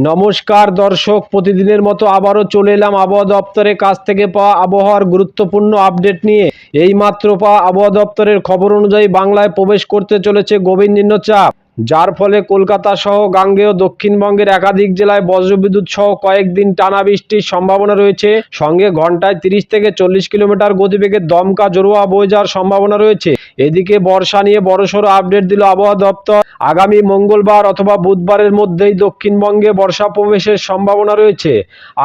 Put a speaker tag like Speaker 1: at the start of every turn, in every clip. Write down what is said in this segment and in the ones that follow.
Speaker 1: নমস্কার দর্শক, প্রতিদিনের মতো আবারও চলে এলাম আবহাওয়া দপ্তরের কাছ থেকে পাওয়া আবহাওয়ার গুরুত্বপূর্ণ আপডেট নিয়ে। এই মাত্র পাওয়া আবহাওয়া দপ্তরের খবর অনুযায়ী বাংলায় প্রবেশ করতে চলেছে গোবিন্দিন্ন নিম্নচাপ। যার ফলে কলকাতা সহ গাঙ্গেয় দক্ষিণবঙ্গের একাধিক জেলায় বজ্রবিদ্যুৎ সহ কয়েকদিন টানা বৃষ্টির সম্ভাবনা রয়েছে। সঙ্গে ঘন্টায় তিরিশ থেকে চল্লিশ কিলোমিটার গতিবেগে দমকা জোরোয়া বয়ে যাওয়ার সম্ভাবনা রয়েছে। এদিকে বর্ষা নিয়ে বড়সড় আপডেট দিল আবহাওয়া দপ্তর। আগামী মঙ্গলবার অথবা বুধবারের মধ্যেই দক্ষিণবঙ্গে বর্ষা প্রবেশের সম্ভাবনা রয়েছে।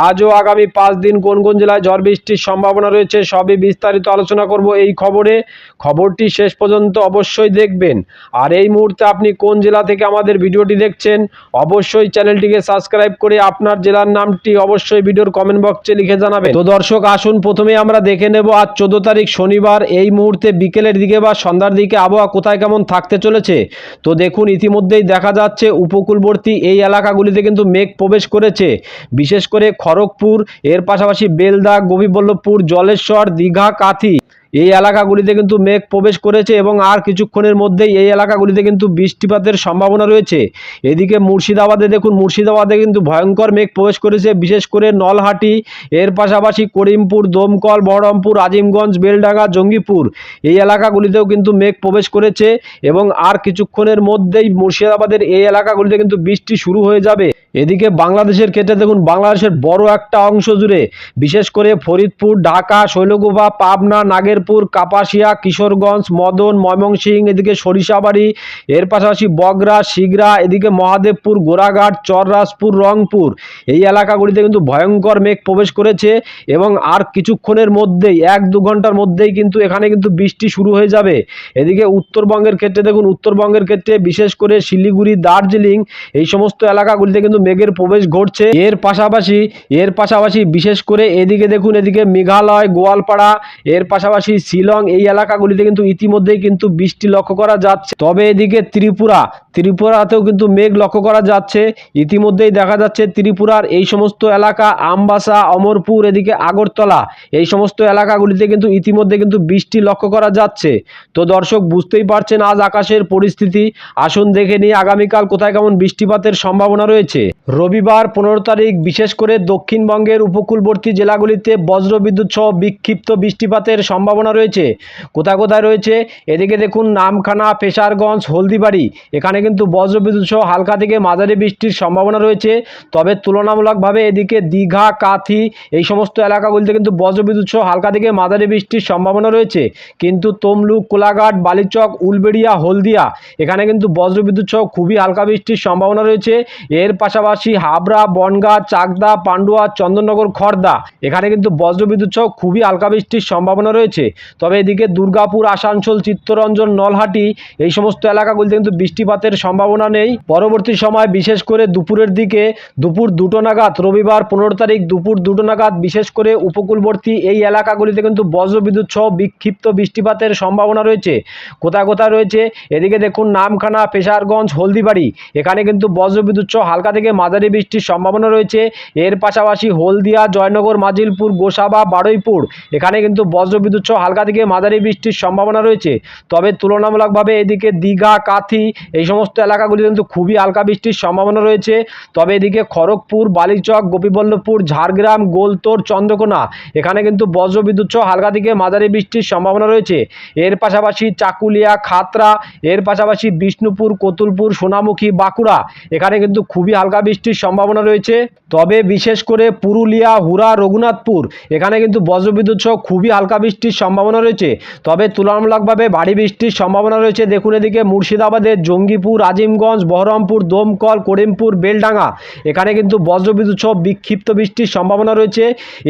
Speaker 1: আজও আগামী পাঁচ দিন কোন কোন জেলায় ঝড় বৃষ্টির সম্ভাবনা রয়েছে সবই বিস্তারিত আলোচনা করব এই খবরে। খবরটি শেষ পর্যন্ত অবশ্যই দেখবেন। আর এই মুহূর্তে আপনি কোন জেলা থেকে আমাদের ভিডিওটি দেখছেন, অবশ্যই চ্যানেলটিকে সাবস্ক্রাইব করে আপনার জেলার নামটি অবশ্যই ভিডিওর কমেন্ট বক্সে লিখে জানাবেন। তো দর্শক, আসুন প্রথমে আমরা দেখে নেব আজ চোদ্দ তারিখ শনিবার, এই মুহূর্তে বিকেলের দিকে বা সন্ধ্যার দিকে আবহাওয়া কোথায় কেমন থাকতে চলেছে? তো দেখুন, ইতিমধ্যেই দেখা যাচ্ছে উপকূলবর্তী এই এলাকাগুলিতে কিন্তু মেঘ প্রবেশ করেছে। বিশেষ করে খড়গপুর, এর পাশাপাশি বেলদা, গোপীবল্লভপুর, জলেশ্বর, দীঘা, কাথি। এই এলাকাগুলিতে কিন্তু মেঘ প্রবেশ করেছে এবং আর কিছুক্ষণের মধ্যেই এই এলাকাগুলিতে কিন্তু বৃষ্টিপাতের সম্ভাবনা রয়েছে। এদিকে মুর্শিদাবাদে দেখুন, মুর্শিদাবাদে কিন্তু ভয়ঙ্কর মেঘ প্রবেশ করেছে, বিশেষ করে নলহাটি, এর পাশাপাশি করিমপুর, দমকল, বহরমপুর, আজিমগঞ্জ, বেলডাঙ্গা, জঙ্গিপুর এই এলাকাগুলিতেও কিন্তু মেঘ প্রবেশ করেছে এবং আর কিছুক্ষণের মধ্যেই মুর্শিদাবাদের এই এলাকাগুলিতে কিন্তু বৃষ্টি শুরু হয়ে যাবে। এদিকে বাংলাদেশের ক্ষেত্রে দেখুন, বাংলাদেশের বড় একটা অংশ জুড়ে, বিশেষ করে ফরিদপুর, ঢাকা শৈলকুপা পাবনা, নাগেরপুর, কাপাসিয়া, কিশোরগঞ্জ, মদন, ময়মনসিংহ, এদিকে সরিষাবাড়ি, এর পাশাপাশি বগরা শিগরা, এদিকে মহাদেবপুর গোরাঘাট চররাজপুর, রংপুর। এই এলাকাগুলিতে কিন্তু ভয়ঙ্কর মেঘ প্রবেশ করেছে এবং আর কিছুক্ষণের মধ্যেই, এক দু ঘণ্টার মধ্যেই কিন্তু এখানে কিন্তু বৃষ্টি শুরু হয়ে যাবে। এদিকে উত্তরবঙ্গের ক্ষেত্রে দেখুন, উত্তরবঙ্গের ক্ষেত্রে বিশেষ করে শিলিগুড়ি, দার্জিলিং, এই সমস্ত এলাকাগুলিতে কিন্তু মেঘের প্রবেশ ঘটছে। এর পাশাপাশি এর পাশাপাশি বিশেষ করে এদিকে দেখুন, এদিকে মেঘালয়, গোয়ালপাড়া, এর পাশাপাশি শিলং, এই এলাকাগুলিতে কিন্তু ইতিমধ্যেই কিন্তু বৃষ্টি লক্ষ্য করা যাচ্ছে। তবে এদিকে ত্রিপুরা, ত্রিপুরাতেও কিন্তু মেঘ লক্ষ্য করা যাচ্ছে। ইতিমধ্যেই দেখা যাচ্ছে ত্রিপুরার এই সমস্ত এলাকা, আমবাসা, অমরপুর, এদিকে আগরতলা, এই সমস্ত এলাকাগুলিতে কিন্তু ইতিমধ্যে কিন্তু বৃষ্টি লক্ষ্য করা যাচ্ছে। তো দর্শক, বুঝতেই পারছেন আজ আকাশের পরিস্থিতি। আসুন দেখে নিয়ে আগামীকাল কোথায় কেমন বৃষ্টিপাতের সম্ভাবনা রয়েছে। রবিবার পনেরো তারিখ, বিশেষ করে দক্ষিণবঙ্গের উপকূলবর্তী জেলাগুলিতে বজ্রবিদ্যুৎ সহ বিক্ষিপ্ত বৃষ্টিপাতের সম্ভাবনা রয়েছে। কোথায় কোথায় রয়েছে? এদিকে দেখুন, নামখানা, পেশারগঞ্জ, হলদিবাড়ি, এখানে কিন্তু বজ্রবিদ্যুৎ সহ হালকা থেকে মাঝারি বৃষ্টির সম্ভাবনা রয়েছে। তবে তুলনামূলকভাবে এদিকে দীঘা, কাথি, এই সমস্ত এলাকাগুলিতে কিন্তু বজ্রবিদ্যুৎ সহ হালকা থেকে মাঝারি বৃষ্টির সম্ভাবনা রয়েছে। কিন্তু তমলুক, কোলাঘাট, বালিচক, উলবেড়িয়া, হলদিয়া, এখানে কিন্তু বজ্রবিদ্যুৎ সহ খুবই হালকা বৃষ্টির সম্ভাবনা রয়েছে। এর পাশাপাশি হাবড়া, বনগাঁ, চাকদা, পান্ডুয়া, চন্দননগর খড়দা এখানে কিন্তু বজ্রবিদ্যুৎ সহ খুবই হালকা বৃষ্টির সম্ভাবনা রয়েছে। তবে এদিকে দুর্গাপুর, আসানসোল, চিত্তরঞ্জন, নলহাটি এই সমস্ত এলাকাগুলিতে কিন্তু বৃষ্টিপাতের সম্ভাবনা নেই। পরবর্তী সময় বিশেষ করে দুপুরের দিকে দুপুর দুটো নাগাদ, রবিবার পনেরো তারিখ দুপুর দুটো নাগাদ বিশেষ করে উপকূলবর্তী এই এলাকাগুলিতে কিন্তু বজ্রবিদ্যুৎ সহ বিক্ষিপ্ত বৃষ্টিপাতের সম্ভাবনা রয়েছে। কোথায় কোথায় রয়েছে? এদিকে দেখুন, নামখানা, পেশারগঞ্জ, হলদিবাড়ি। এখানে কিন্তু বজ্রবিদ্যুৎ সহ হালকা থেকে মাঝারি বৃষ্টির সম্ভাবনা রয়েছে। এর পাশাপাশি হলদিয়া, জয়নগর, মাজিলপুর, গোসাবা, বারুইপুর এখানে কিন্তু বজ্রবিদ্যুৎ সহ হালকা থেকে মাঝারি বৃষ্টির সম্ভাবনা রয়েছে। তবে তুলনামূলকভাবে এদিকে দীঘা, কাথি এই সমস্ত এলাকাগুলি কিন্তু খুবই হালকা বৃষ্টির সম্ভাবনা রয়েছে। তবে এদিকে খড়গপুর, বালিচক, গোপীবল্লভপুর, ঝাড়গ্রাম, গোলতোর, চন্দ্রকোনা এখানে কিন্তু বজ্রবিদ্যুৎ সহ হালকা থেকে মাঝারি বৃষ্টির সম্ভাবনা রয়েছে। এর পাশাপাশি চাকুলিয়া, খাতরা, এর পাশাপাশি বিষ্ণুপুর, কতুলপুর, সোনামুখী, বাঁকুড়া এখানে কিন্তু খুবই হালকা বৃষ্টির সম্ভাবনা রয়েছে। তবে বিশেষ করে পুরুলিয়া হুরা রঘুনাথপুর, এখানে কিন্তু বজ্রবিদ্যুৎ সহ খুবই হালকা বৃষ্টির সম্ভাবনা রয়েছে। তবে তুলনামূলকভাবে ভারী বৃষ্টির সম্ভাবনা রয়েছে। দেখুন এদিকে মুর্শিদাবাদের জঙ্গিপুর, আজিমগঞ্জ, বহরমপুর, দমকল, করিমপুর, বেলডাঙ্গা, এখানে কিন্তু বজ্রবিদ্যুৎ সহ বিক্ষিপ্ত বৃষ্টির সম্ভাবনা রয়েছে।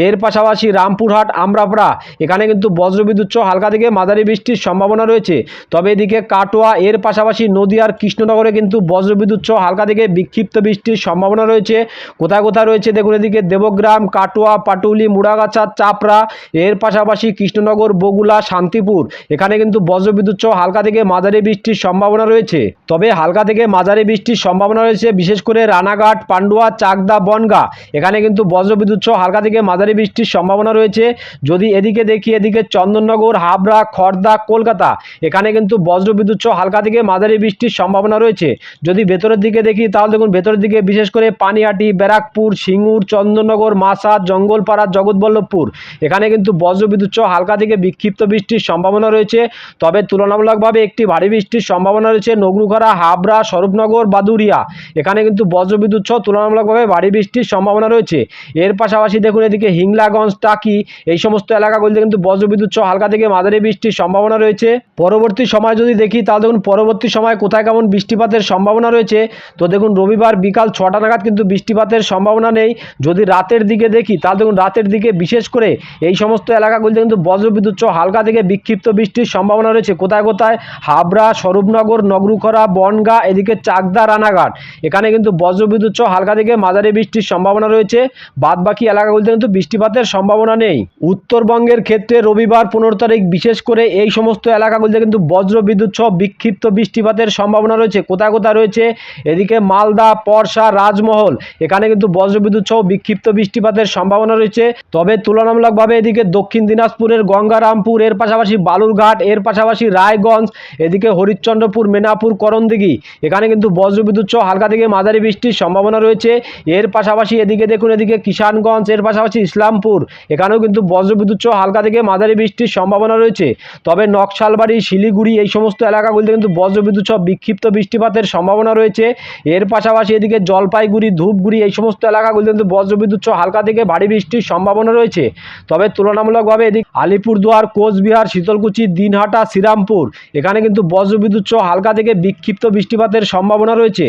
Speaker 1: এর পাশাপাশি রামপুরহাট, আমরাপাড়া, এখানে কিন্তু বজ্রবিদ্যুৎ সহ হালকা থেকে মাঝারি বৃষ্টির সম্ভাবনা রয়েছে। তবে এদিকে কাটোয়া, এর পাশাপাশি নদীয়ার কৃষ্ণনগরে কিন্তু বজ্রবিদ্যুৎ সহ হালকা থেকে বিক্ষিপ্ত বৃষ্টির সম্ভাবনা রয়েছে। কোথায় কোথায় রয়েছে দেখুন এদিকে দেবগ্রাম, কাটোয়া, পাটুলি, মুড়াগাছা, চাপড়া, এর পাশাপাশি কৃষ্ণনগর, বগুলা, শান্তিপুর। এখানে কিন্তু বজ্রবিদ্যুৎ সহ হালকা থেকে মাঝারি বৃষ্টির সম্ভাবনা রয়েছে। তবে হালকা থেকে মাঝারি বৃষ্টির সম্ভাবনা রয়েছে, বিশেষ করে রানাঘাট, পান্ডুয়া, চাকদা, বনগা। এখানে কিন্তু বজ্রবিদ্যুৎ সহ হালকা থেকে মাঝারি বৃষ্টির সম্ভাবনা রয়েছে। যদি এদিকে দেখি, এদিকে চন্দননগর, হাবড়া খড়দা কলকাতা, এখানে কিন্তু বজ্রবিদ্যুৎ সহ হালকা থেকে মাঝারি বৃষ্টির সম্ভাবনা রয়েছে। যদি ভেতরের দিকে দেখি, তাহলে দেখুন ভেতরের দিকে বিশেষ করে পানিহাটি, ব্যারাকপুর, সিঙ্গুর চন্দননগর মাসাদ জঙ্গলপাড়া, জগৎবল্লভপুর। এখানে কিন্তু বজ্রবিদ্যুৎ সহ হালকা থেকে বিক্ষিপ্ত বৃষ্টির সম্ভাবনা রয়েছে। তবে তুলনামূলকভাবে একটি ভারী বৃষ্টির সম্ভাবনা রয়েছে নগরুখরা হাবড়া, স্বরূপনগর বাদুরিয়া এখানে কিন্তু বজ্রবিদ্যুৎ সহ তুলনামূলকভাবে ভারী বৃষ্টির সম্ভাবনা রয়েছে। এর পাশাপাশি দেখুন এদিকে হিংলাগঞ্জ, টাকি এই সমস্ত এলাকাগুলিতে কিন্তু বজ্রবিদ্যুৎ সহ হালকা থেকে মাঝারি বৃষ্টির সম্ভাবনা রয়েছে। পরবর্তী সময় যদি দেখি, তাহলে দেখুন পরবর্তী সময় কোথায় কেমন বৃষ্টিপাতের সম্ভাবনা রয়েছে। তো দেখুন রবিবার বিকাল ছটা নাগাদ কিন্তু বৃষ্টিপাতের সম্ভাবনা নেই। যদি রাতের দিকে দেখি, তাহলে দেখুন রাতের দিকে বিশেষ করে এই সমস্ত এলাকাগুলিতে কিন্তু বজ্রবিদ্যুৎ সহ হালকা থেকে বিক্ষিপ্ত বৃষ্টির সম্ভাবনা রয়েছে। কোথায় কোথায়? হাবড়া, স্বরূপনগর, নগরুখরা, বনগা, এদিকে চাকদা, রানাঘাট। এখানে কিন্তু বজ্রবিদ্যুৎ সহ হালকা থেকে মাঝারি বৃষ্টির সম্ভাবনা রয়েছে। বাদ বাকি এলাকাগুলিতে কিন্তু বৃষ্টিপাতের সম্ভাবনা নেই। উত্তরবঙ্গের ক্ষেত্রে রবিবার পনেরো তারিখ বিশেষ করে এই সমস্ত এলাকাগুলিতে কিন্তু বজ্র বিদ্যুৎ সহ বিক্ষিপ্ত বৃষ্টিপাতের সম্ভাবনা রয়েছে। কোথায় কোথায় রয়েছে? এদিকে মালদা, পরশা রাজমহল। এখানে কিন্তু বজ্র বিদ্যুৎ সহ বিক্ষিপ্ত বৃষ্টিপাতের সম্ভাবনা রয়েছে। তবে তুলনামূলকভাবে এদিকে দক্ষিণ দিনাজপুরের গঙ্গারামপুর, এর পাশাপাশি বালুরঘাট, এর পাশাপাশি রায়গঞ্জ, এদিকে হরিশ্চন্দ্রপুর মেনাপুর করণদিঘি। এখানে কিন্তু বজ্রবিদ্যুৎ সহ হালকা থেকে মাঝারি বৃষ্টির সম্ভাবনা রয়েছে। এর পাশাপাশি এদিকে দেখুন, এদিকে কিষানগঞ্জ, এর পাশাপাশি ইসলামপুর। এখানেও কিন্তু বজ্রবিদ্যুৎ সহ হালকা থেকে মাঝারি বৃষ্টির সম্ভাবনা রয়েছে। তবে নকশালবাড়ি, শিলিগুড়ি এই সমস্ত এলাকাগুলিতে কিন্তু বজ্রবিদ্যুৎ সহ বিক্ষিপ্ত বৃষ্টিপাতের সম্ভাবনা রয়েছে। এর পাশাপাশি এদিকে জলপাইগুড়ি, ধূপগুড়ি এই সমস্ত এলাকাগুলিতে কিন্তু বজ্রবিদ্যুৎ সহ হালকা থেকে ভারী বৃষ্টির সম্ভাবনা রয়েছে। তবে তুলনামূলকভাবে এদিক আলিপুরদুয়ার, কোচবিহার, শীতলকুচি, দিনহাটা, শ্রীরামপুর, এখানে কিন্তু বজ্রবিদ্যুৎ সহ হালকা থেকে বিক্ষিপ্ত বৃষ্টিপাতের সম্ভাবনা রয়েছে।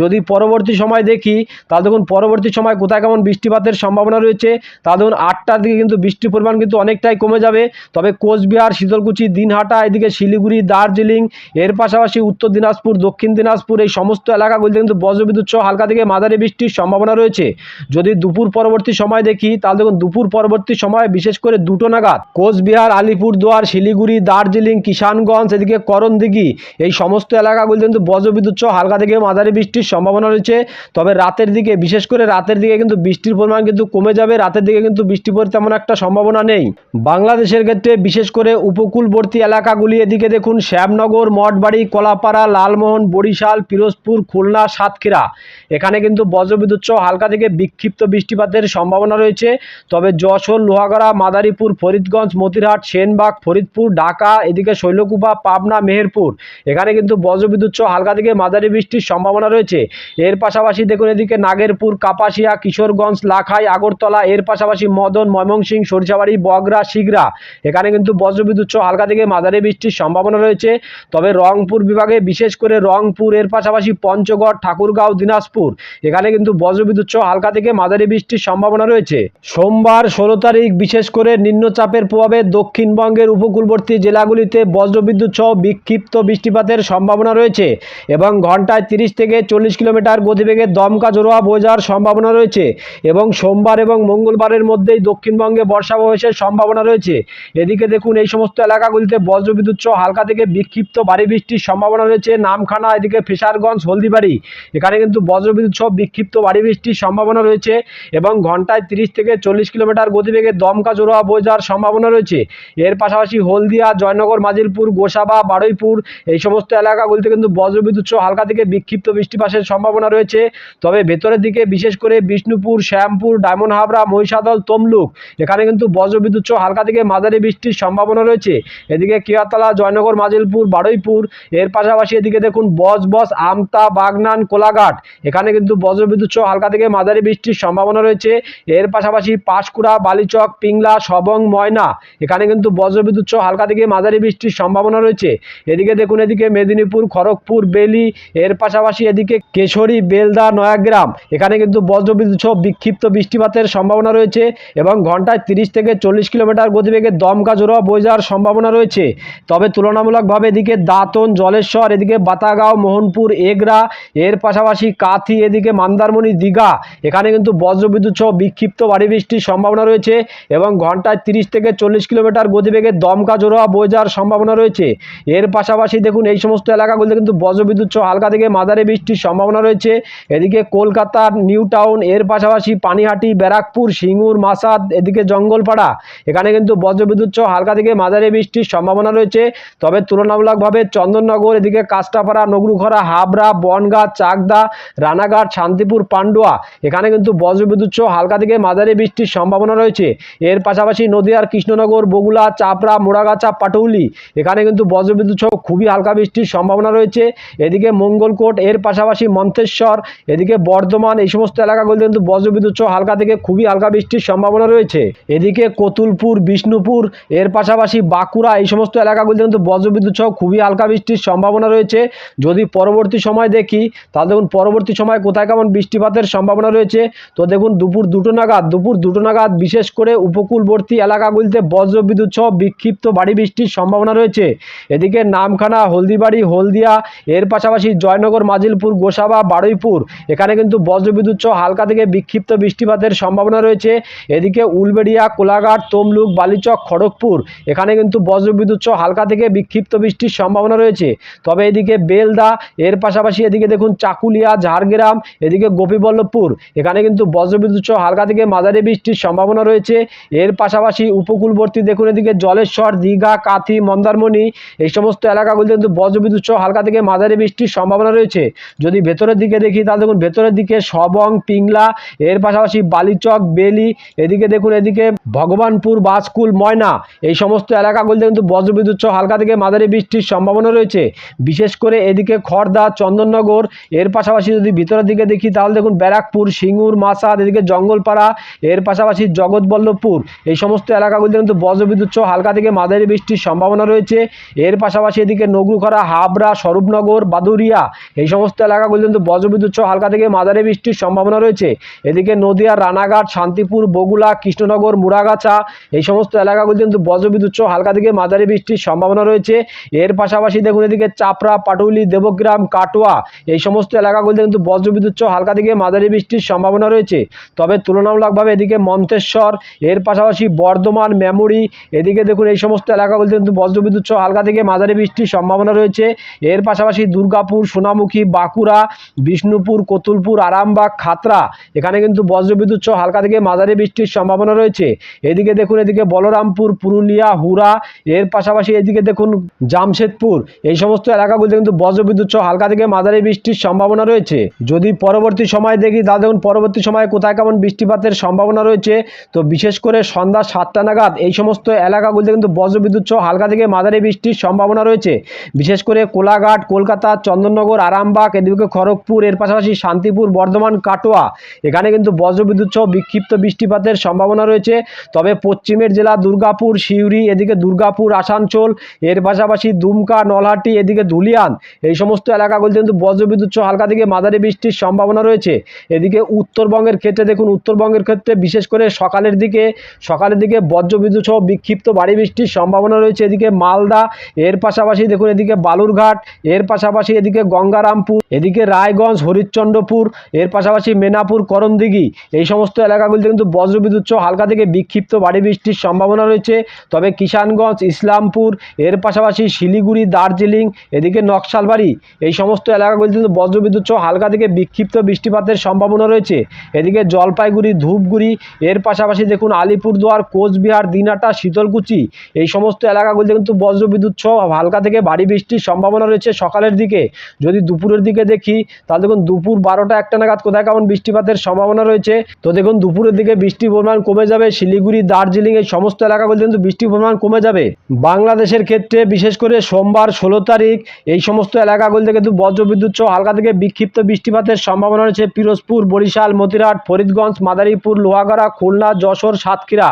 Speaker 1: যদি পরবর্তী সময় দেখি, তাহলে দেখুন পরবর্তী সময় কোথায় কেমন বৃষ্টিপাতের সম্ভাবনা রয়েছে। তা দেখুন আটটার দিকে কিন্তু বৃষ্টির পরিমাণ কিন্তু অনেকটাই কমে যাবে। তবে কোচবিহার, শীতলকুচি, দিনহাটা, এদিকে শিলিগুড়ি, দার্জিলিং, এর পাশাপাশি উত্তর দিনাজপুর, দক্ষিণ দিনাজপুর এই সমস্ত এলাকাগুলিতে কিন্তু বজ্রবিদ্যুৎ সহ হালকা থেকে মাঝারি বৃষ্টির সম্ভাবনা রয়েছে। যদি দুপুর পরবর্তী সময় দেখি, তাহলে দেখুন দুপুর পরবর্তী সময় বিশেষ করে দুটো নাগাদ, কোচবিহার, আলিপুরদুয়ার, শিলিগুড়ি, দার্জিলিং, কিষানগঞ্জ, এদিকে করণদিঘি, এই সমস্ত এলাকাগুলিতে কিন্তু বজ্রবিদ্যুৎ সহ হালকা থেকে মাঝারি বৃষ্টির সম্ভাবনা রয়েছে। তবে রাতের দিকে, বিশেষ করে রাতের দিকে কিন্তু বৃষ্টির পরিমাণ কিন্তু কমে যাবে, রাতের দিকে কিন্তু বৃষ্টি পড়তে তেমন একটা সম্ভাবনা নেই। বাংলাদেশের ক্ষেত্রে বিশেষ করে উপকূলবর্তী এলাকাগুলি, এদিকে দেখুন শ্যামনগর, মঠবাড়ি, কলাপাড়া, লালমোহন, বরিশাল, পিরোজপুর, খুলনা, সাতক্ষীরা। এখানে কিন্তু বজ্রবিদ্যুৎ সহ হালকা থেকে বিক্ষিপ্ত বৃষ্টিপাতের সম্ভাবনা রয়েছে। তবে যশোর, লোহাগড়া, মাদারীপুর, ফরিদগঞ্জ, মতিরহাট, সেনবাগ, ফরিদপুর, ঢাকা, এদিকে শৈলকুপা, পাবনা, মেহেরপুর। এখানে কিন্তু বজ্রবিদ্যুৎ সহ হালকা থেকে মাঝারি বৃষ্টির সম্ভাবনা রয়েছে। এর পাশাপাশি দেখুন এদিকে নাগেরপুর, কাপাসিয়া, কিশোরগঞ্জ, লাখাই, আগরতলা, এর পাশাপাশি মদন, ময়মনসিংহ, সরিষাবাড়ি বগরা শিগরা এখানে কিন্তু বজ্রবিদ্যুৎ সহ হালকা থেকে মাঝারি বৃষ্টির সম্ভাবনা রয়েছে। তবে রংপুর বিভাগে বিশেষ করে রংপুর, এর পাশাপাশি পঞ্চগড়, ঠাকুরগাঁও, দিনাজপুর এখানে কিন্তু বজ্রবিদ্যুৎ সহ হালকা থেকে মাঝারি বৃষ্টির সম্ভাবনা রয়েছে। সোমবার ষোলো তারিখ বিশেষ করে নিম্নচাপের প্রভাবে দক্ষিণবঙ্গের উপকূলবর্তী জেলাগুলিতে বজ্রবিদ্যুৎ সহ বিক্ষিপ্ত বৃষ্টিপাতের সম্ভাবনা রয়েছে এবং ঘন্টায় তিরিশ থেকে চল্লিশ কিলোমিটার গতিবেগে দমকা জোরোয়া বয়ে যাওয়ার সম্ভাবনা রয়েছে এবং সোমবার এবং মঙ্গলবারের মধ্যেই দক্ষিণবঙ্গে বর্ষা প্রবেশের সম্ভাবনা রয়েছে। এদিকে দেখুন, এই সমস্ত এলাকাগুলিতে বজ্রবিদ্যুৎ সহ হালকা থেকে বিক্ষিপ্ত ভারী বৃষ্টির সম্ভাবনা রয়েছে। নামখানা, এদিকে ফিশারগঞ্জ, হলদিবাড়ি। এখানে কিন্তু বজ্রবিদ্যুৎ সহ বিক্ষিপ্ত ভারী বৃষ্টির সম্ভাবনা রয়েছে এবং ঘন্টায় তিরিশ থেকে চল্লিশ কিলোমিটার গতিবেগে দমকা বয়ে যাওয়ার সম্ভাবনা রয়েছে। এর পাশাপাশি হলদিয়া, জয়নগর, মাজিলপুর, গোসাবা, বারুইপুর এই সমস্ত এলাকাগুলিতে কিন্তু বজ্রবিদ্যুৎ সহ হালকা থেকে বিক্ষিপ্ত বৃষ্টিপাতের সম্ভাবনা রয়েছে। তবে ভেতরের দিকে বিশেষ করে বিষ্ণুপুর, শ্যামপুর, ডায়মন্ড হাবড়া, মহিষাদল, তমলুক এখানে কিন্তু বজ্রবিদ্যুৎ সহ হালকা থেকে মাঝারি বৃষ্টির সম্ভাবনা রয়েছে। এদিকে কিয়াতলা জয়নগর, মাজিলপুর, বারুইপুর এর পাশাপাশি এদিকে দেখুন বজবজ, আমতা, বাগনান, কোলাঘাট এখানে কিন্তু বজ্রবিদ্যুৎ সহ হালকা থেকে মাঝারি বৃষ্টির সম্ভাবনা রয়েছে। এর পাশাপাশি পাঁশকুড়া, বালিচক, পিংলা, সবং, ময়না, এখানে কিন্তু বজ্রবিদ্যুৎ সহ হালকা থেকে মাঝারি বৃষ্টির সম্ভাবনা রয়েছে। এদিকে দেখুন, এদিকে মেদিনীপুর, খড়গপুর, বেলি, এর পাশাপাশি এদিকে কেশরী, বেলদা, নয়াগ্রাম, এখানে কিন্তু বজ্রবিদ্যুৎ সহ বিক্ষিপ্ত বৃষ্টিপাতের সম্ভাবনা রয়েছে এবং ঘন্টায় তিরিশ থেকে চল্লিশ কিলোমিটার গতিবেগে দমকা জোড়া বয়ে যাওয়ার সম্ভাবনা রয়েছে। তবে তুলনামূলকভাবে এদিকে দাঁতন, জলেশ্বর, এদিকে বাতাগাঁও, মোহনপুর, এগরা, এর পাশাপাশি কাথি এদিকে মন্দারমণি দীঘা। এখানে কিন্তু বজ্রবিদ্যুৎ সহ বিক্ষিপ্ত ভারী বৃষ্টির সম্ভাবনা রয়েছে এবং ঘন্টায় তিরিশ থেকে চল্লিশ কিলোমিটার গতিবেগে দমকা জোড়া বয়ে যাওয়ার সম্ভাবনা রয়েছে। এর পাশাপাশি দেখুন, এই সমস্ত এলাকাগুলিতে কিন্তু বজ্রবিদ্যুৎ সহ হালকা থেকে মাঝারি বৃষ্টির সম্ভাবনা রয়েছে। এদিকে কলকাতার নিউ টাউন, এর পাশাপাশি পানিহাটি, ব্যারাকপুর, সিঙ্গুর, মাসাদ, এদিকে জঙ্গলপাড়া। এখানে কিন্তু বজ্রবিদ্যুৎ সহ হালকা থেকে মাঝারি বৃষ্টির সম্ভাবনা রয়েছে। তবে তুলনামূলকভাবে চন্দননগর, এদিকে কাস্টাপাড়া, নগরুখরা, হাবড়া, বনগাঁ, চাকদা, রানা রানাঘাট শান্তিপুর, পান্ডুয়া। এখানে কিন্তু বজ্রবিদ্যুৎ সহ হালকা থেকে মাঝারি বৃষ্টির সম্ভাবনা রয়েছে। এর পাশাপাশি নদিয়ার কৃষ্ণনগর, বগুলা, চাপড়া, মোড়াগাছা, পাটৌলি, এখানে কিন্তু বজ্রবিদ্যুৎ সহ খুবই হালকা বৃষ্টির সম্ভাবনা রয়েছে। এদিকে মঙ্গলকোট, এর পাশাপাশি মন্তেশ্বর, এদিকে বর্ধমান, এই সমস্ত এলাকাগুলিতে কিন্তু বজ্রবিদ্যুৎ সহ হালকা থেকে খুবই হালকা বৃষ্টির সম্ভাবনা রয়েছে। এদিকে কতুলপুর, বিষ্ণুপুর, এর পাশাপাশি বাঁকুড়া, এই সমস্ত এলাকাগুলিতে কিন্তু বজ্রবিদ্যুৎ সহ খুবই হালকা বৃষ্টির সম্ভাবনা রয়েছে। যদি পরবর্তী সময় দেখি, তাহলে দেখুন, পরবর্তী সময় কোথায় কেমন বৃষ্টিপাতের সম্ভাবনা রয়েছে? তো দেখুন, দুপুর দুটো নাগাদ, দুপুর দুটো নাগাদ বিশেষ করে উপকূলবর্তী এলাকাগুলিতে বজ্রবিদ্যুৎ সহ বিক্ষিপ্ত বাড়ি বৃষ্টির সম্ভাবনা রয়েছে। এদিকে নামখানা, হলদিবাড়ি, হলদিয়া, এর পাশাপাশি জয়নগর, মাজিলপুর, গোসাবা, বারুইপুর, এখানে কিন্তু বজ্রবিদ্যুৎ সহ হালকা থেকে বিক্ষিপ্ত বৃষ্টিপাতের সম্ভাবনা রয়েছে। এদিকে উলবেড়িয়া, কোলাঘাট, তমলুক, বালিচক, খড়গপুর, এখানে কিন্তু বজ্রবিদ্যুৎ সহ হালকা থেকে বিক্ষিপ্ত বৃষ্টির সম্ভাবনা রয়েছে। তবে এদিকে বেলদা, এর পাশাপাশি এদিকে দেখুন, চাকুলিয়া, ঝাড়গ্রাম এদিকে গোপীবল্লভপুর। এখানে কিন্তু বজ্রবিদ্যুৎ সহ হালকা থেকে মাঝারি বৃষ্টির সম্ভাবনা রয়েছে। এর পাশাপাশি উপকূলবর্তী দেখুন এদিকে জলেশ্বর, দীঘা, কাথি, মন্দারমণি, এই সমস্ত এলাকাগুলিতে কিন্তু বজ্রবিদ্যুৎ সহ হালকা থেকে মাঝারি বৃষ্টির সম্ভাবনা রয়েছে। যদি ভেতরের দিকে দেখি, তাহলে দেখুন ভেতরের দিকে সবং, পিংলা, এর পাশাপাশি বালিচক, বেলি, এদিকে দেখুন এদিকে ভগবানপুর বাসকুল ময়না, এই সমস্ত এলাকাগুলিতে কিন্তু বজ্রবিদ্যুৎ সহ হালকা থেকে মাঝারি বৃষ্টির সম্ভাবনা রয়েছে। বিশেষ করে এদিকে খড়দা চন্দননগর, এর পাশাপাশি যদি ভিতরের দিকে দেখি, তাহলে দেখুন ব্যারাকপুর, সিঙ্গুর মাসাদ এদিকে জঙ্গলপাড়া, এর পাশাপাশি জগৎবল্লভপুর। এই সমস্ত এলাকাগুলিতে কিন্তু বজ্রবিদ্যুৎ সহ হালকা থেকে মাঝারি বৃষ্টির সম্ভাবনা রয়েছে। এর পাশাপাশি এদিকে নগরুখরা, হাবড়া, স্বরূপনগর, বাদুরিয়া, এই সমস্ত এলাকাগুলিতে কিন্তু বজ্রবিদ্যুৎ সহ হালকা থেকে মাঝারি বৃষ্টির সম্ভাবনা রয়েছে। এদিকে নদিয়া, রানাঘাট, শান্তিপুর বগুলা কৃষ্ণনগর, মুড়াগাছা, এই সমস্ত এলাকাগুলিতে কিন্তু বজ্রবিদ্যুৎ সহ হালকা থেকে মাঝারি বৃষ্টির সম্ভাবনা রয়েছে। এর পাশাপাশি দেখুন এদিকে চাপড়া, পাটুলি, দেবগ্রাম, কাটোয়া, এই সমস্ত এলাকাগুলিতে কিন্তু বজ্রবিদ্যুৎ হালকা থেকে মাঝারি বৃষ্টির সম্ভাবনা রয়েছে। তবে তুলনামূলকভাবে এদিকে মন্তেশ্বর, এর পাশাপাশি বর্ধমান, মেমরি, এদিকে দেখুন এই সমস্ত এলাকাগুলিতে কিন্তু বজ্রবিদ্যুৎ হালকা থেকে মাঝারি বৃষ্টির সম্ভাবনা রয়েছে। এর পাশাপাশি দুর্গাপুর, সোনামুখী, বাঁকুড়া, বিষ্ণুপুর, কতুলপুর, আরামবাগ, খাতরা, এখানে কিন্তু বজ্রবিদ্যুৎ হালকা থেকে মাঝারি বৃষ্টির সম্ভাবনা রয়েছে। এদিকে দেখুন এদিকে বলরামপুর, পুরুলিয়া হুরা এর পাশাপাশি এদিকে দেখুন জামশেদপুর। এই সমস্ত এলাকাগুলিতে কিন্তু বজ্রবিদ্যুৎ হালকা থেকে মাঝারি বৃষ্টির সম্ভাবনা রয়েছে। যদি পরবর্তী সময় দেখি তাহলে দেখুন, পরবর্তী সময়ে কোথায় কেমন বৃষ্টিপাতের সম্ভাবনা রয়েছে, তো বিশেষ করে সন্ধ্যা সাতটা নাগাদ এই সমস্ত এলাকাগুলিতে কিন্তু বজ্রবিদ্যুৎ সহ হালকা থেকে মাঝারি বৃষ্টির সম্ভাবনা রয়েছে। বিশেষ করে কোলাঘাট, কলকাতা, চন্দননগর, আরামবাগ, এদিকে খড়গপুর, এর পাশাপাশি শান্তিপুর, বর্ধমান, কাটোয়া, এখানে কিন্তু বজ্রবিদ্যুৎ সহ বিক্ষিপ্ত বৃষ্টিপাতের সম্ভাবনা রয়েছে। তবে পশ্চিমের জেলা দুর্গাপুর, সিউড়ি, এদিকে দুর্গাপুর, আসানসোল, এর পাশাপাশি দুমকা, নলহাটি, এদিকে ধুলিয়ান, এই সমস্ত এলাকাগুলিতে কিন্তু বজ্রবিদ্যুৎ সহ হালকা থেকে মাঝারি বৃষ্টির সম্ভাবনা রয়েছে। এদিকে উত্তরবঙ্গের ক্ষেত্রে দেখুন, উত্তরবঙ্গের ক্ষেত্রে বিশেষ করে সকালের দিকে সকালের দিকে বজ্রবিদ্যুৎ সহ বিক্ষিপ্ত ভারী বৃষ্টির সম্ভাবনা রয়েছে। এদিকে মালদা, এর পাশাপাশি দেখুন, এদিকে বালুরঘাট, এর পাশাপাশি এদিকে গঙ্গারামপুর, এদিকে রায়গঞ্জ, হরিশ্চন্দ্রপুর, এর পাশাপাশি মেনাপুর, করণদিঘি। এই সমস্ত এলাকাগুলিতে কিন্তু বজ্রবিদ্যুৎ সহ হালকা থেকে বিক্ষিপ্ত ভারী বৃষ্টির সম্ভাবনা রয়েছে। তবে কিষানগঞ্জ, ইসলামপুর, এর পাশাপাশি শিলিগুড়ি, দার্জিলিং, এদিকে নকশালবাড়ি, এই সমস্ত এলাকাগুলিতে কিন্তু বজ্রবিদ্যুৎ সহ হালকা থেকে বিক্ষিপ্ত বৃষ্টিপাতের সম্ভাবনা রয়েছে। এদিকে জলপাইগুড়ি, ধূপগুড়ি, এর পাশাপাশি দেখুন আলিপুরদুয়ার, কোচবিহার দিনাটা শীতলকুচি, এই সমস্ত এলাকাগুলিতে কিন্তু বজ্রবিদ্যুৎ সহ হালকা থেকে ভারী বৃষ্টির সম্ভাবনা রয়েছে সকালের দিকে। যদি দুপুরের দিকে দেখি, তাহলে দেখুন দুপুর বারোটা একটা নাগাদ কোথায় কেমন বৃষ্টিপাতের সম্ভাবনা রয়েছে। তো দেখুন দুপুরের দিকে বৃষ্টির পরিমাণ কমে যাবে। শিলিগুড়ি, দার্জিলিং এই সমস্ত এলাকাগুলিতে কিন্তু বৃষ্টির পরিমাণ কমে যাবে। বাংলাদেশের ক্ষেত্রে বিশেষ করে সোমবার ষোলো তারিখ এই সমস্ত এলাকাগুলিতে কিন্তু বজ্রবিদ্যুৎ সহ হালকা থেকে বিক্ষিপ্ত বৃষ্টিপাতের সম্ভাবনা রয়েছে পিরোজপুর, বরিশাল, মতিরাট, ফরিদগঞ্জ, মাদারীপুর, লোহাগড়া, খুলনা, যশোর, সাতক্ষীরা।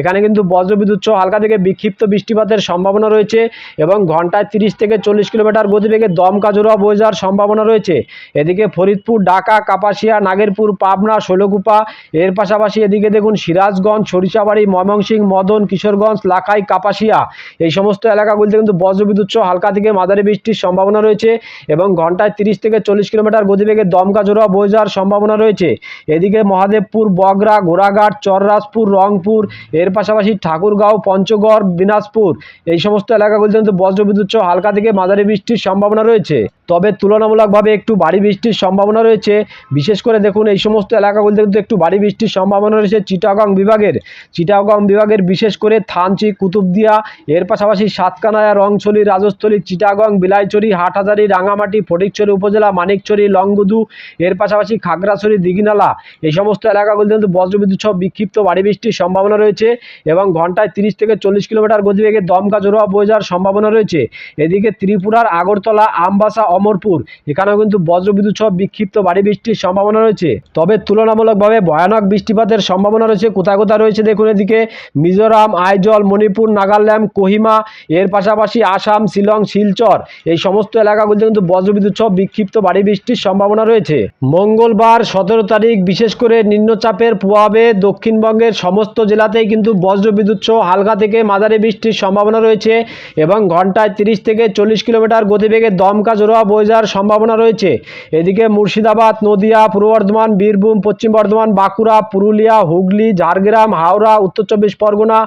Speaker 1: এখানে কিন্তু বজ্রবিদ্যুৎ সহ হালকা থেকে বিক্ষিপ্ত বৃষ্টিপাতের সম্ভাবনা রয়েছে এবং ঘন্টায় তিরিশ থেকে চল্লিশ কিলোমিটার গতিবেগে দমকা জোড়া বয়ে যাওয়ার সম্ভাবনা রয়েছে। এদিকে ফরিদপুর, ঢাকা, কাপাসিয়া, নাগেরপুর, পাবনা শৈলকুপা এর পাশাপাশি এদিকে দেখুন সিরাজগঞ্জ, সরিষাবাড়ি, ময়মনসিংহ, মদন, কিশোরগঞ্জ, লাখাই, কাপাসিয়া। এই সমস্ত এলাকাগুলিতে কিন্তু বজ্রবিদ্যুৎ সহ হালকা থেকে মাঝারি বৃষ্টির সম্ভাবনা রয়েছে এবং ঘন্টায় তিরিশ থেকে চল্লিশ কিলোমিটার গতিবেগে দমকা জোড়া বয়ে যাওয়ার সম্ভাবনা রয়েছে। এদিকে মহাদেবপুর, বগরা, ঘোড়াঘাট, চররাজপুর, রংপুর, এর পাশাপাশি ঠাকুরগাঁও, পঞ্চগড়, দিনাজপুর, এই সমস্ত এলাকাগুলিতে কিন্তু বজ্রবিদ্যুৎ সহ হালকা থেকে মাঝারি বৃষ্টির সম্ভাবনা রয়েছে। তবে তুলনামূলকভাবে একটু ভারী বৃষ্টির সম্ভাবনা রয়েছে। বিশেষ করে দেখুন, এই সমস্ত এলাকাগুলিতে কিন্তু একটু ভারী বৃষ্টির সম্ভাবনা রয়েছে চিটাগং বিভাগের। চিটাগং বিভাগের বিশেষ করে থানচি, কুতুবদিয়া, এর পাশাপাশি সাতকানায়া, রংছলি, রাজস্থলী, চিটাগং বিলাইচড়ি হাটহাজারি, রাঙামাটি, ফটিকছড়ি উপজেলা, মানিকছড়ি, লংগুদু বঙ্গবন্ধু, এর পাশাপাশি খাগড়াছড়ি, দিঘিনালা, এই সমস্ত এলাকাগুলিতে কিন্তু বজ্রবিদ্যুৎ সহ বিক্ষিপ্ত ভারী বৃষ্টির সম্ভাবনা রয়েছে এবং ঘন্টায় তিরিশ থেকে চল্লিশ কিলোমিটার গতিবেগে দমকা জোড়া বয়ে যাওয়ার সম্ভাবনা রয়েছে। এদিকে ত্রিপুরার আগরতলা, আমবাসা, অমরপুর, এখানেও কিন্তু বজ্রবিদ্যুৎ সহ বিক্ষিপ্ত ভারী বৃষ্টির সম্ভাবনা রয়েছে। তবে তুলনামূলকভাবে ভয়ানক বৃষ্টিপাতের সম্ভাবনা রয়েছে। কোথায় কোথায় রয়েছে দেখুন এদিকে। মিজোরাম, আইজল, মণিপুর, নাগাল্যান্ড, কোহিমা, এর পাশাপাশি আসাম, শিলং, শিলচর, এই সমস্ত এলাকাগুলিতে কিন্তু বজ্রবিদ্যুৎ সহ বিক্ষিপ্ত ভারী বৃষ্টির সম্ভাবনা রয়েছে। মঙ্গলবার সতেরো তারিখ, বিশেষ করে নিম্নচাপের প্রভাবে দক্ষিণবঙ্গের সমস্ত জেলাতেই কিন্তু বজ্রবিদ্যুৎ সহ হালকা থেকে মাঝারি বৃষ্টির সম্ভাবনা রয়েছে এবং ঘন্টায় তিরিশ থেকে চল্লিশ কিলোমিটার গতিবেগে দমকা জোড়া বয়ে যাওয়ার সম্ভাবনা রয়েছে। এদিকে মুর্শিদাবাদ, নদিয়া, পূর্ব বর্ধমান, বীরভূম, পশ্চিম বর্ধমান, বাঁকুড়া, পুরুলিয়া, হুগলি, ঝাড়গ্রাম, হাওড়া, উত্তর চব্বিশ পরগনা,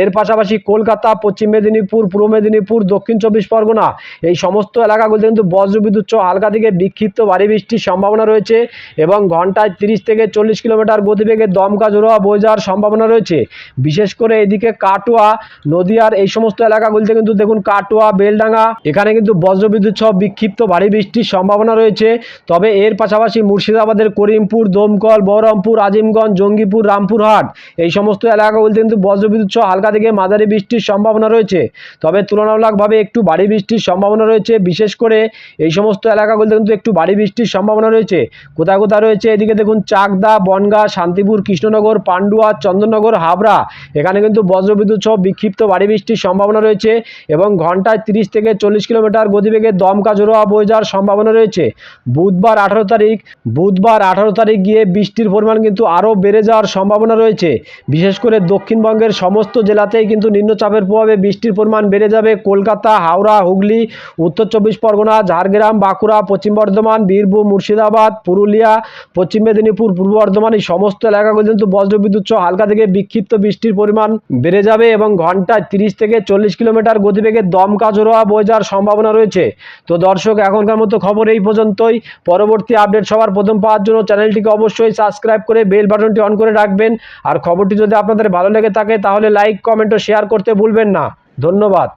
Speaker 1: এর পাশাপাশি কলকাতা, পশ্চিম মেদিনীপুর, পূর্ব মেদিনীপুর, দক্ষিণ চব্বিশ পরগনা, এই সমস্ত এলাকাগুলিতে কিন্তু বজ্রবিদ্যুৎ সহ হালকা থেকে বিক্ষিপ্ত ভারী বৃষ্টির সম্ভাবনা রয়েছে এবং ঘন্টায় তিরিশ থেকে চল্লিশ কিলোমিটার গতিবেগে দমকা জোড়া বয়ে যাওয়ার সম্ভাবনা রয়েছে। বিশেষ করে এদিকে কাটোয়া, নদিয়ার এই সমস্ত এলাকাগুলিতে কিন্তু দেখুন কাটোয়া, বেলডাঙ্গা, এখানে কিন্তু বজ্রবিদ্যুৎ সহ বিক্ষিপ্ত ভারী বৃষ্টির সম্ভাবনা রয়েছে। তবে এর পাশাপাশি মুর্শিদাবাদের করিমপুর, দমকল, বহরমপুর, আজিমগঞ্জ, জঙ্গিপুর, রামপুরহাট এই সমস্ত এলাকাগুলিতে কিন্তু বজ্রবিদ্যুৎ সহ হালকা থেকে মাঝারি বৃষ্টির সম্ভাবনা রয়েছে। তবে তুলনামূলকভাবে একটু ভারী বৃষ্টির সম্ভাবনা রয়েছে। বিশেষ করে এই সমস্ত এলাকাগুলিতে কিন্তু একটু ভারী বৃষ্টির সম্ভাবনা রয়েছে। কোথায় কোথায় রয়েছে এদিকে দেখুন, চাকদা, বনগাঁ, শান্তিপুর, কৃষ্ণনগর, পান্ডুয়া, চন্দননগর, হাবড়া। এখানে কিন্তু বজ্রবিদ্যুৎ সহ বিক্ষিপ্ত ভারী বৃষ্টির সম্ভাবনা রয়েছে এবং ঘন্টায় তিরিশ থেকে চল্লিশ কিলোমিটার গতিবেগে দমকা জোড়া বয়ে যাওয়ার সম্ভাবনা রয়েছে। বুধবার আঠারো তারিখ, বুধবার আঠারো তারিখ গিয়ে বৃষ্টির পরিমাণ কিন্তু আরও বেড়ে যাওয়ার সম্ভাবনা রয়েছে। বিশেষ করে দক্ষিণবঙ্গের সমস্ত জেলাতেই কিন্তু নিম্নচাপের প্রভাবে বৃষ্টির পরিমাণ বেড়ে যাবে। কলকাতা, হাওড়া, হুগলি, উত্তর চব্বিশ পরগনা, ঝাড়গ্রাম, বাঁকুড়া, পশ্চিম বর্ধমান, বীরভূম মুর্শিদাবাদ, পুরুলিয়া, পশ্চিম মেদিনীপুর, পূর্ব বর্ধমান এই সমস্ত এলাকাগুলো কিন্তু বজ্রবিদ্যুৎ সহ হালকা থেকে বিক্ষিপ্ত বৃষ্টির পরিমাণ বেড়ে যাবে এবং ঘন্টায় তিরিশ থেকে চল্লিশ কিলোমিটার গতিবেগে দমকা জোড়া বয়ে যাওয়ার সম্ভাবনা রয়েছে। তো দর্শক, এখনকার মতো খবর এই পর্যন্তই। পরবর্তী আপডেট সবার প্রথম পাওয়ার জন্য চ্যানেলটিকে অবশ্যই সাবস্ক্রাইব করে বেল বাটনটি অন করে রাখবেন। আর খবরটি যদি আপনাদের ভালো লেগে থাকে, তাহলে লাইক, কমেন্ট ও শেয়ার করতে ভুলবেন না। ধন্যবাদ।